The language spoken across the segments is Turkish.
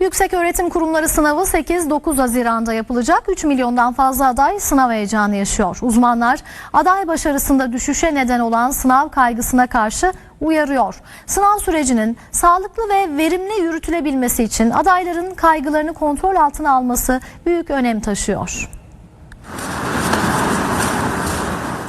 Yüksek Öğretim Kurumları sınavı 8-9 Haziran'da yapılacak. 3 milyondan fazla aday sınav heyecanı yaşıyor. Uzmanlar aday başarısında düşüşe neden olan sınav kaygısına karşı uyarıyor. Sınav sürecinin sağlıklı ve verimli yürütülebilmesi için adayların kaygılarını kontrol altına alması büyük önem taşıyor.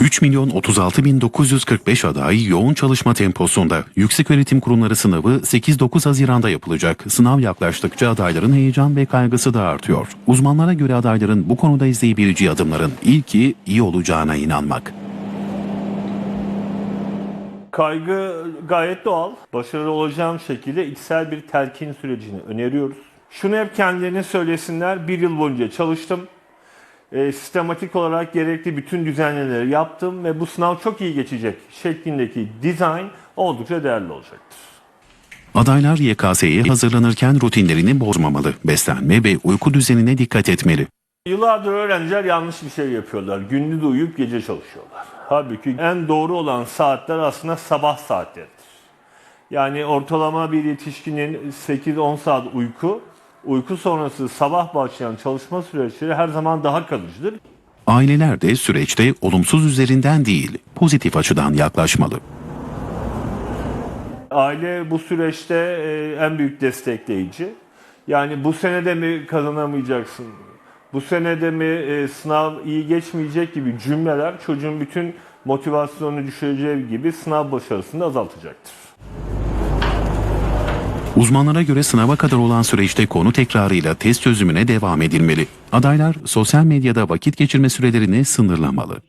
3 milyon 36 bin 945 aday yoğun çalışma temposunda. Yükseköğretim Kurumları sınavı 8-9 Haziran'da yapılacak. Sınav yaklaştıkça adayların heyecan ve kaygısı da artıyor. Uzmanlara göre adayların bu konuda izleyebileceği adımların ilki iyi olacağına inanmak. Kaygı gayet doğal. Başarılı olacağım şekilde içsel bir telkin sürecini öneriyoruz. Şunu hep kendilerine söylesinler. Bir yıl boyunca çalıştım. E, sistematik olarak gerekli bütün düzenlemeleri yaptım ve bu sınav çok iyi geçecek şeklindeki dizayn oldukça değerli olacaktır. Adaylar YKS'ye hazırlanırken rutinlerini bozmamalı, beslenme ve uyku düzenine dikkat etmeli. Yıllardır öğrenciler yanlış bir şey yapıyorlar. Gündüz uyuyup gece çalışıyorlar. Halbuki en doğru olan saatler aslında sabah saatleridir. Yani ortalama bir yetişkinin 8-10 saat uyku, uyku sonrası sabah başlayan çalışma süreçleri her zaman daha kalıcıdır. Aileler de süreçte olumsuz üzerinden değil, pozitif açıdan yaklaşmalı. Aile bu süreçte e, en büyük destekleyici. Yani bu senede mi kazanamayacaksın, bu senede mi e, sınav iyi geçmeyecek gibi cümleler çocuğun bütün motivasyonunu düşüreceği gibi sınav başarısını azaltacaktır. Uzmanlara göre sınava kadar olan süreçte konu tekrarıyla test çözümüne devam edilmeli. Adaylar sosyal medyada vakit geçirme sürelerini sınırlamalı.